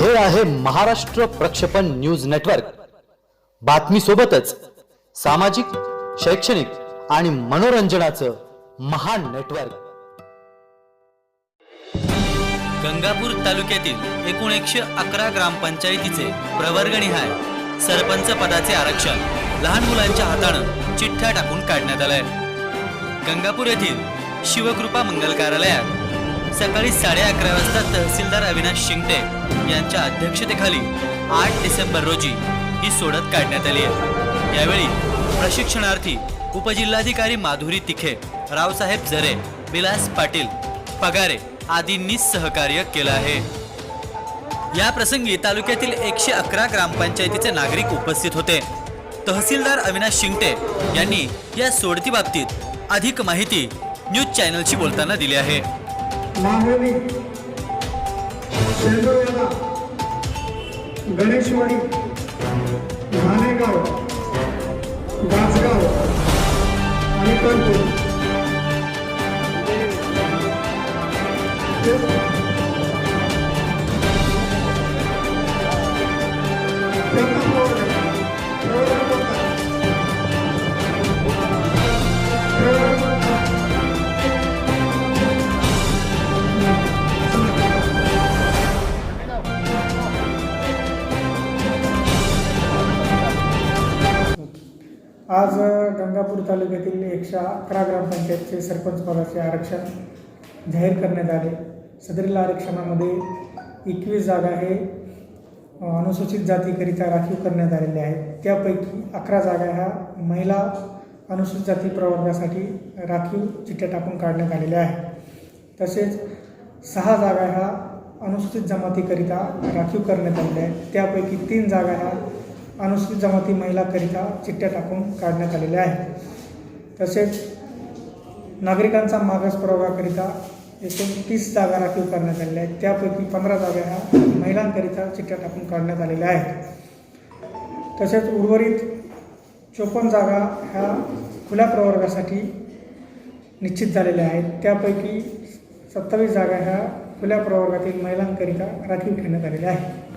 हे आहे महाराष्ट्र प्रक्षेपण न्यूज नेटवर्क. बातमी सोबतच सामाजिक शैक्षणिक आणि मनोरंजनाचं महान नेटवर्क. गंगापूर तालुक्यातील एकूण एकशे अकरा ग्रामपंचायतीचे प्रवर्गनिहाय सरपंच पदाचे आरक्षण. लहान मुलांच्या हातानं चिठ्ठ्या टाकून काढण्यात आलंय. गंगापूर येथील शिवकृपा मंगल कार्यालयात सकाळी साडे अकरा वाजता तहसीलदार अविनाश शिंगटे यांच्या अध्यक्षतेखाली आठ डिसेंबर रोजी ही सोडत काढण्यात आली आहे. यावेळी प्रशिक्षणार्थी उपजिल्हाधिकारी माधुरी तिखे रावसाहेब जरे विलास पाटील पगारे आदींनी सहकार्य केलं आहे. या प्रसंगी तालुक्यातील एकशे अकरा ग्रामपंचायतीचे नागरिक उपस्थित होते. तहसीलदार अविनाश शिंगटे यांनी या सोडतीबाबतीत अधिक माहिती न्यूज चॅनलशी बोलताना दिली आहे. मांगवली शेंदुर्याला गणेशवाडी घाणेगाव गाजगाव आणि कणपूर आज गंगापूर तालुक्यातील एकशे अकरा ग्रामपंचायतचे सरपंच पदाचे आरक्षण जाहीर करण्यात आले. सदरील आरक्षणामध्ये एकवीस जागा हे अनुसूचित जातीकरिता राखीव करण्यात आलेल्या आहेत. त्यापैकी अकरा जागा ह्या महिला अनुसूचित जाती प्रवर्गासाठी राखीव चिठ्ठ्या टाकून काढण्यात आलेल्या आहेत. तसेच सहा जागा ह्या अनुसूचित जमातीकरिता राखीव करण्यात आलेल्या आहेत. त्यापैकी तीन जागा ह्या अनुसूचित जमाती महिलाकरिता चिठ्ठ्या टाकून काढण्यात आलेल्या आहेत. तसेच नागरिकांचा मागास प्रवर्गाकरिता एकूण तीस जागा राखीव करण्यात आलेल्या आहेत. त्यापैकी पंधरा जागा ह्या महिलांकरिता चिठ्ठ्या टाकून काढण्यात आलेल्या आहेत. तसेच उर्वरित चोपन्न जागा ह्या खुल्या प्रवर्गासाठी निश्चित झालेल्या आहेत. त्यापैकी सत्तावीस जागा ह्या खुल्या प्रवर्गातील महिलांकरिता राखीव ठेवण्यात आलेल्या आहेत.